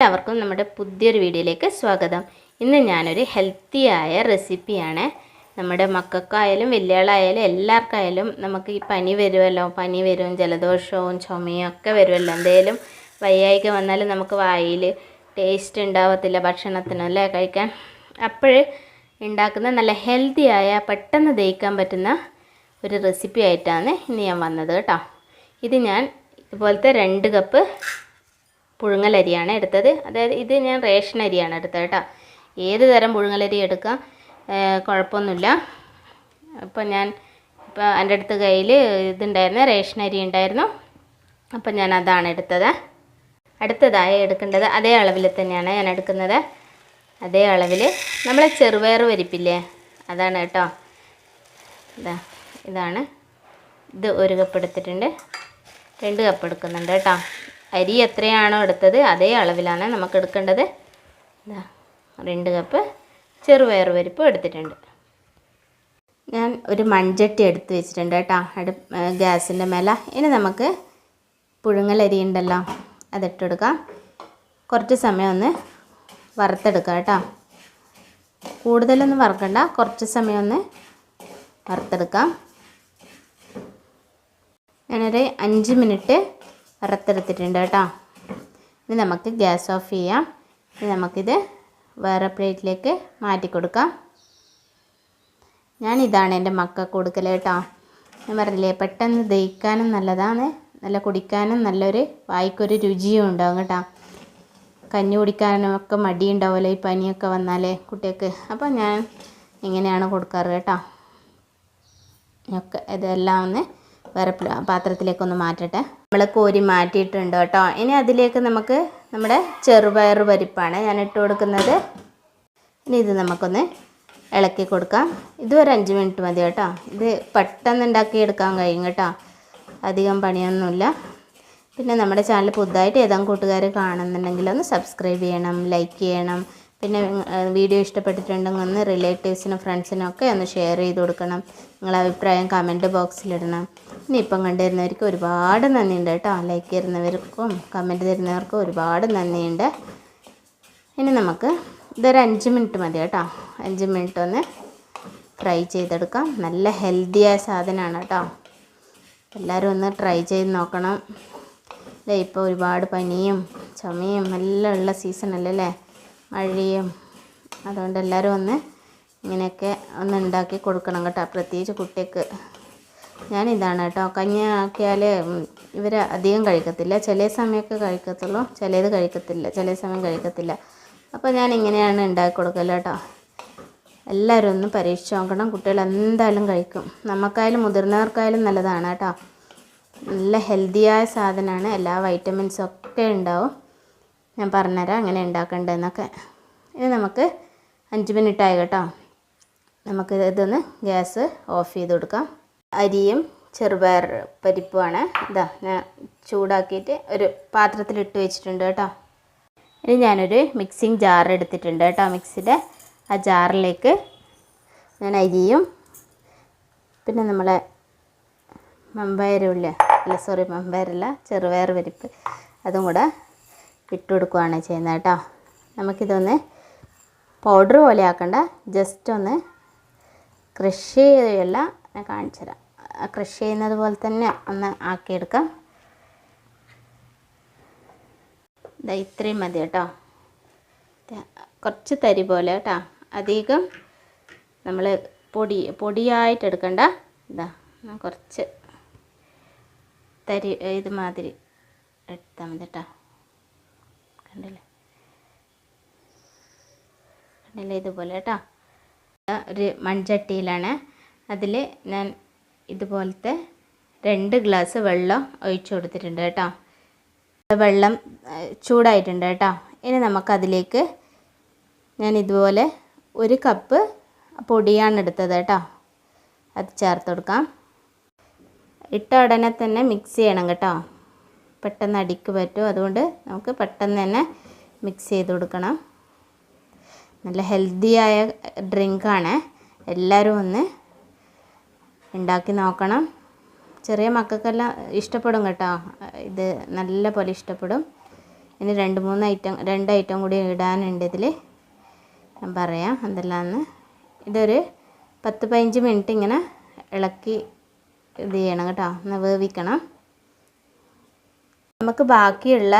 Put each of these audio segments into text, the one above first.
എല്ലാവർക്കും നമ്മുടെ പുതിയൊരു വീഡിയോയിലേക്ക് സ്വാഗതം. ഇന്ന് ഞാനൊരു ഹെൽത്തിയായ റെസിപ്പിയാണ് നമ്മുടെ മക്കൾക്കായാലും വലിയയാളായാലും എല്ലാവർക്കായാലും നമുക്ക് ഈ പനി വരുമല്ലോ. പനി വരും ജലദോഷവും ചുമയും ഒക്കെ വരുമല്ലോ. എന്തെങ്കിലും വയ്യായിക വന്നാലും നമുക്ക് വായിൽ ടേസ്റ്റ് ഉണ്ടാവത്തില്ല ഭക്ഷണത്തിന് അല്ലേ കഴിക്കാൻ? അപ്പോൾ ഉണ്ടാക്കുന്ന നല്ല ഹെൽത്തിയായ പെട്ടെന്ന് ദഹിക്കാൻ പറ്റുന്ന ഒരു റെസിപ്പി ആയിട്ടാണ് ഇന്ന് ഞാൻ വന്നത് കേട്ടോ. ഇത് ഞാൻ ഇതുപോലത്തെ രണ്ട് കപ്പ് പുഴുങ്ങലരിയാണ് എടുത്തത്. അതായത് ഇത് ഞാൻ റേഷൻ അരിയാണ് എടുത്തത് കേട്ടോ. ഏത് തരം പുഴുങ്ങലരി എടുക്കാം? കുഴപ്പമൊന്നുമില്ല. അപ്പോൾ ഞാൻ ഇപ്പോൾ എന്റെ അടുത്ത് കയ്യിൽ ഇതുണ്ടായിരുന്നു റേഷൻ അരി ഉണ്ടായിരുന്നു. അപ്പോൾ ഞാൻ അതാണ് എടുത്തത്. അടുത്തതായി എടുക്കേണ്ടത് അതേ അളവിൽ തന്നെയാണ് ഞാൻ എടുക്കുന്നത്. അതേ അളവിൽ നമ്മളെ ചെറുപയർ വരിപ്പില്ലേ? അതാണ് കേട്ടോ. ഇതാ ഇതാണ്. ഇത് ഒരു കപ്പ് എടുത്തിട്ടുണ്ട്. രണ്ട് കപ്പ് എടുക്കുന്നുണ്ട് കേട്ടോ. അരി എത്രയാണോ എടുത്തത് അതേ അളവിലാണ് നമുക്ക് എടുക്കേണ്ടത്. ഇതാ രണ്ട് കപ്പ് ചെറുപയർ പരിപ്പ് എടുത്തിട്ടുണ്ട്. ഞാൻ ഒരു മൺചട്ടി എടുത്ത് വെച്ചിട്ടുണ്ട് കേട്ടോ. അടു ഗ്യാസിന്റെ മേലെ. ഇനി നമുക്ക് പുഴുങ്ങലരി ഉണ്ടല്ലോ അതിട്ടെടുക്കാം. കുറച്ച് സമയം ഒന്ന് വറുത്തെടുക്കാം കേട്ടോ. കൂടുതലൊന്നും വറുക്കണ്ട കുറച്ച് സമയം ഒന്ന് വറുത്തെടുക്കാം. ഞാനൊരു അഞ്ച് മിനിറ്റ് വറുത്തെടുത്തിട്ടുണ്ട് കേട്ടോ. ഇനി നമുക്ക് ഗ്യാസ് ഓഫ് ചെയ്യാം. ഇനി നമുക്കിത് വേറെ പ്ലേറ്റിലേക്ക് മാറ്റി കൊടുക്കാം ഞാൻ ഞാനിതാണ് എന്റെ മക്കൾക്ക് കൊടുക്കൽ കേട്ടോ. ഞാൻ പറഞ്ഞില്ലേ പെട്ടെന്ന് ദഹിക്കാനും നല്ലതാണ്. നല്ല കുടിക്കാനും നല്ലൊരു വായിക്കൊരു രുചിയും ഉണ്ടാവും കേട്ടോ. കഞ്ഞി കുടിക്കാനും ഒക്കെ മടിയുണ്ടാവുമല്ലോ ഈ പനിയൊക്കെ വന്നാലേ കുട്ടികൾക്ക്. അപ്പോൾ ഞാൻ ഇങ്ങനെയാണ് കൊടുക്കാറ് കേട്ടോ. ഒക്കെ ഇതെല്ലാം ഒന്ന് വേറെ പാത്രത്തിലേക്കൊന്ന് മാറ്റട്ടെ. നമ്മൾ കോരി മാറ്റിയിട്ടുണ്ട് കേട്ടോ. ഇനി അതിലേക്ക് നമുക്ക് നമ്മുടെ ചെറുപയർ പരിപ്പാണ് ഞാൻ ഇട്ട് കൊടുക്കുന്നത്. ഇനി ഇത് നമുക്കൊന്ന് ഇളക്കി കൊടുക്കാം. ഇത് ഒരു അഞ്ച് മിനിറ്റ് മതി കേട്ടോ. ഇത് പെട്ടെന്ന് ഉണ്ടാക്കിയെടുക്കാൻ കഴിയും കേട്ടോ. അധികം പണിയൊന്നുമില്ല. പിന്നെ നമ്മുടെ ചാനൽ പുതുതായിട്ട് ഏതാ കൂട്ടുകാർ കാണുന്നുണ്ടെങ്കിൽ ഒന്ന് സബ്സ്ക്രൈബ് ചെയ്യണം ലൈക്ക് ചെയ്യണം. പിന്നെ വീഡിയോ ഇഷ്ടപ്പെട്ടിട്ടുണ്ടെങ്കിൽ ഒന്ന് റിലേറ്റീവ്സിനും ഫ്രണ്ട്സിനും ഒക്കെ ഒന്ന് ഷെയർ ചെയ്ത് കൊടുക്കണം. നിങ്ങളെ അഭിപ്രായം കമന്റ് ബോക്സിലിടണം ഇനി ഇപ്പം കണ്ടുവരുന്നവർക്ക് ഒരുപാട് നന്ദിയുണ്ട് കേട്ടോ. ലൈക്ക് തരുന്നവർക്കും കമന്റ് തരുന്നവർക്കും ഒരുപാട് നന്ദിയുണ്ട്. ഇനി നമുക്ക് ഇതൊരു അഞ്ച് മിനിറ്റ് മതി കേട്ടോ. അഞ്ച് മിനിറ്റ് ഒന്ന് ഫ്രൈ ചെയ്തെടുക്കാം. നല്ല ഹെൽത്തിയായ സാധനമാണ് കേട്ടോ. എല്ലാവരും ഒന്ന് ട്രൈ ചെയ്ത് നോക്കണം. അല്ലേ ഇപ്പോൾ ഒരുപാട് പനിയും ചുമയും എല്ലാം ഉള്ള സീസണല്ലേ മഴയും അതുകൊണ്ട് എല്ലാവരും ഒന്ന് ഇങ്ങനെയൊക്കെ ഒന്ന് ഉണ്ടാക്കി കൊടുക്കണം കേട്ടോ. പ്രത്യേകിച്ച് കുട്ടിക്ക്. ഞാനിതാണ് കേട്ടോ. കഞ്ഞി ആക്കിയാൽ ഇവർ അധികം കഴിക്കത്തില്ല. ചില സമയമൊക്കെ കഴിക്കത്തുള്ളൂ. ചിലത് കഴിക്കത്തില്ല. ചില സമയം കഴിക്കത്തില്ല. അപ്പോൾ ഞാൻ ഇങ്ങനെയാണ് ഉണ്ടാക്കി കൊടുക്കൽ കേട്ടോ. എല്ലാവരും ഒന്ന് പരീക്ഷിച്ച് നോക്കണം. കുട്ടികൾ എന്തായാലും കഴിക്കും. നമുക്കായാലും മുതിർന്നവർക്കായാലും നല്ലതാണ് കേട്ടോ. നല്ല ഹെൽത്തിയായ സാധനമാണ്. എല്ലാ വൈറ്റമിൻസും ഒക്കെ ഉണ്ടാവും. ഞാൻ പറഞ്ഞുതരാം അങ്ങനെ ഉണ്ടാക്കേണ്ടതെന്നൊക്കെ ഇത് നമുക്ക് അഞ്ച് മിനിറ്റ് ആയി കേട്ടോ. നമുക്ക് ഇതൊന്ന് ഗ്യാസ് ഓഫ് ചെയ്ത് കൊടുക്കാം. അരിയും ചെറുപയർ പരിപ്പുമാണ്. ഇതാ ഞാൻ ചൂടാക്കിയിട്ട് ഒരു പാത്രത്തിൽ ഇട്ട് വെച്ചിട്ടുണ്ട് കേട്ടോ. ഇനി ഞാനൊരു മിക്സിങ് ജാർ എടുത്തിട്ടുണ്ട് കേട്ടോ. മിക്സിയുടെ ആ ജാറിലേക്ക് ഞാൻ അരിയും പിന്നെ നമ്മളെ മമ്പയറുമില്ല അല്ല സോറി മമ്പയറല്ല ചെറുപയർ പരിപ്പ് അതും കൂടെ ഇട്ട് കൊടുക്കുകയാണ് ചെയ്യുന്നത് കേട്ടോ. നമുക്കിതൊന്ന് പൗഡർ പോലെ ആക്കണ്ട ജസ്റ്റ് ഒന്ന് ക്രഷ് ചെയ്യുകയല്ല ഞാൻ കാണിച്ചു തരാം. ക്രഷ് ചെയ്യുന്നത് പോലെ തന്നെ ഒന്ന് ആക്കിയെടുക്കാം. ഇതാ ഇത്രയും മതി കേട്ടോ. കുറച്ച് തരി പോലെ കേട്ടോ. അധികം നമ്മൾ പൊടി പൊടിയായിട്ട് എടുക്കണ്ട. ഇതാ കുറച്ച് തരി ഇതുമാതിരി എടുത്താൽ മതി കേട്ടോ. കണ്ടില്ലേ? കണ്ടില്ലേ ഇതുപോലെ കേട്ടോ? ഒരു മൺചട്ടിയിലാണ്. അതിൽ ഞാൻ ഇതുപോലത്തെ രണ്ട് ഗ്ലാസ് വെള്ളം ഒഴിച്ചു കൊടുത്തിട്ടുണ്ട് കേട്ടോ. വെള്ളം ചൂടായിട്ടുണ്ട് കേട്ടോ. ഇനി നമുക്കതിലേക്ക് ഞാൻ ഇതുപോലെ ഒരു കപ്പ് പൊടിയാണ് എടുത്തത് കേട്ടോ. അത് ചേർത്ത് കൊടുക്കാം. ഇട്ട ഉടനെ തന്നെ മിക്സ് ചെയ്യണം കേട്ടോ. പെട്ടെന്ന് അടിക്ക് പറ്റും. അതുകൊണ്ട് നമുക്ക് പെട്ടെന്ന് തന്നെ മിക്സ് ചെയ്ത് കൊടുക്കണം. നല്ല ഹെൽത്തിയായ ഡ്രിങ്കാണ് എല്ലാവരും ഒന്ന് ഉണ്ടാക്കി നോക്കണം. ചെറിയ മക്കൾക്കെല്ലാം ഇഷ്ടപ്പെടും കേട്ടോ. ഇത് നല്ല പോലെ ഇഷ്ടപ്പെടും. ഇനി രണ്ട് മൂന്ന് ഐറ്റം രണ്ട് ഐറ്റം കൂടി ഇടാനുണ്ട് ഇതിൽ ഞാൻ പറയാം എന്തെല്ലാമെന്ന് ഇതൊരു പത്ത് പതിനഞ്ച് മിനിറ്റ് ഇങ്ങനെ ഇളക്കി ഇത് ചെയ്യണം കേട്ടോ. ഒന്ന് വേവിക്കണം. നമുക്ക് ബാക്കിയുള്ള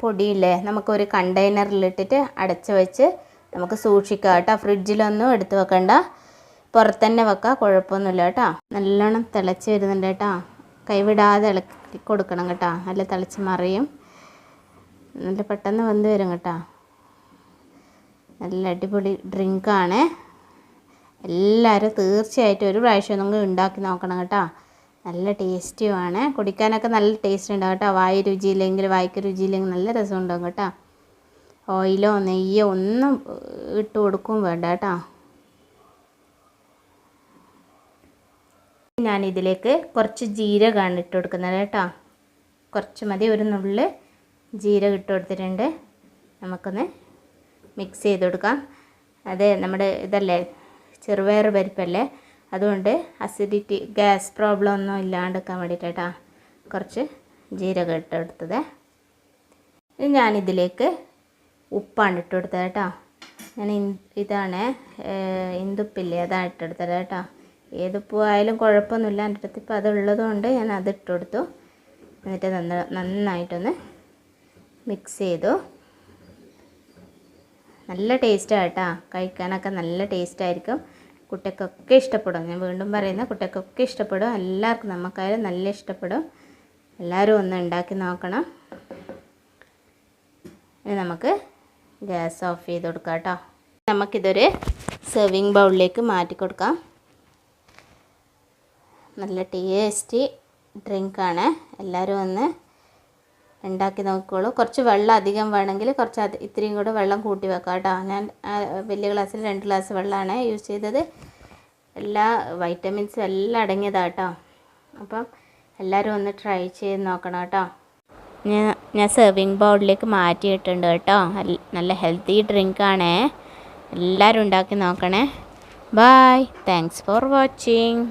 പൊടിയില്ലേ നമുക്കൊരു കണ്ടെയ്നറിലിട്ടിട്ട് അടച്ച് വെച്ച് നമുക്ക് സൂക്ഷിക്കാം കേട്ടോ. ഫ്രിഡ്ജിലൊന്നും എടുത്ത് വെക്കണ്ട. പുറത്തന്നെ വെക്കാം കുഴപ്പമൊന്നുമില്ല കേട്ടോ. നല്ലോണം തിളച്ച് വരുന്നുണ്ട് കേട്ടോ. കൈവിടാതെ ഇളക്കി കൊടുക്കണം കേട്ടോ. നല്ല തിളച്ച് മറിയും. നല്ല പെട്ടെന്ന് വന്ന് വരും കേട്ടോ. നല്ല അടിപൊളി ഡ്രിങ്കാണ് എല്ലാവരും തീർച്ചയായിട്ടും ഒരു പ്രാവശ്യം നിങ്ങൾ ഉണ്ടാക്കി നോക്കണം കേട്ടോ. നല്ല ടേസ്റ്റിയുമാണ് കുടിക്കാനൊക്കെ നല്ല ടേസ്റ്റ് ഉണ്ടാവും കേട്ടോ. വായു രുചിയില്ലെങ്കിൽ വായ്ക്ക് രുചിയില്ലെങ്കിൽ നല്ല രസം ഉണ്ടാവും കേട്ടോ. ഓയിലോ നെയ്യോ ഒന്നും ഇട്ട് കൊടുക്കും വേണ്ട കേട്ടോ. ഞാനിതിലേക്ക് കുറച്ച് ജീരകമാണ് ഇട്ട് കൊടുക്കുന്നത് കേട്ടോ. കുറച്ച് മതി. ഒരു നുള്ളിൽ ജീരകം ഇട്ട് കൊടുത്തിട്ടുണ്ട്. നമുക്കൊന്ന് മിക്സ് ചെയ്ത് കൊടുക്കാം. അത് നമ്മുടെ ഇതല്ലേ ചെറുപയർ പരിപ്പല്ലേ? അതുകൊണ്ട് അസിഡിറ്റി ഗ്യാസ് പ്രോബ്ലം ഒന്നും ഇല്ലാണ്ടിരിക്കാൻ വേണ്ടിയിട്ടാ കുറച്ച് ജീരകം ഇട്ട് കൊടുത്തത്. ഇനി ഞാനിതിലേക്ക് ഉപ്പാണ് ഇട്ട് കൊടുത്തത് കേട്ടോ. ഞാൻ ഇതാണ് ഇന്ദുപ്പില്ലേ അതാണ് ഇട്ടെടുത്തത് കേട്ടോ. ഏതുപ്പൂ ആയാലും കുഴപ്പമൊന്നുമില്ല എന്റെ അടുത്ത് ഇപ്പോൾ അതുള്ളത് കൊണ്ട് ഞാൻ അത് ഇട്ട് കൊടുത്തു. എന്നിട്ട് നന്ന നന്നായിട്ടൊന്ന് മിക്സ് ചെയ്തു. നല്ല ടേസ്റ്റാണ് കേട്ടോ. കഴിക്കാനൊക്കെ നല്ല ടേസ്റ്റായിരിക്കും കുട്ടികൾക്കൊക്കെ ഇഷ്ടപ്പെടും. ഞാൻ വീണ്ടും പറയുന്ന കുട്ടികൾക്കൊക്കെ ഇഷ്ടപ്പെടും. എല്ലാവർക്കും നമുക്കായാലും നല്ല ഇഷ്ടപ്പെടും. എല്ലാവരും ഒന്ന് ഉണ്ടാക്കി നോക്കണം. ഇനി നമുക്ക് ഗ്യാസ് ഓഫ് ചെയ്ത് കൊടുക്കാം കേട്ടോ. നമുക്കിതൊരു സെർവിങ് ബൗളിലേക്ക് മാറ്റി കൊടുക്കാം. നല്ല ടേസ്റ്റി ഡ്രിങ്കാണ് എല്ലാവരും ഒന്ന് ഉണ്ടാക്കി നോക്കിക്കോളൂ കുറച്ച് വെള്ളം അധികം വേണമെങ്കിൽ കുറച്ച് ഇത്രയും കൂടെ വെള്ളം കൂട്ടി വെക്കാം കേട്ടോ. ഞാൻ വലിയ ഗ്ലാസ്സിൽ രണ്ട് ഗ്ലാസ് വെള്ളമാണ് യൂസ് ചെയ്തത്. എല്ലാ വൈറ്റമിൻസും എല്ലാം അടങ്ങിയതാണ് കേട്ടോ. അപ്പം എല്ലാവരും ഒന്ന് ട്രൈ ചെയ്ത് നോക്കണം കേട്ടോ. ഞാൻ ഞാൻ സെർവിങ് ബൗളിലേക്ക് മാറ്റിയിട്ടുണ്ട് കേട്ടോ. നല്ല ഹെൽത്തി ഡ്രിങ്കാണേ എല്ലാവരും ഉണ്ടാക്കി നോക്കണേ. Bye thanks for watching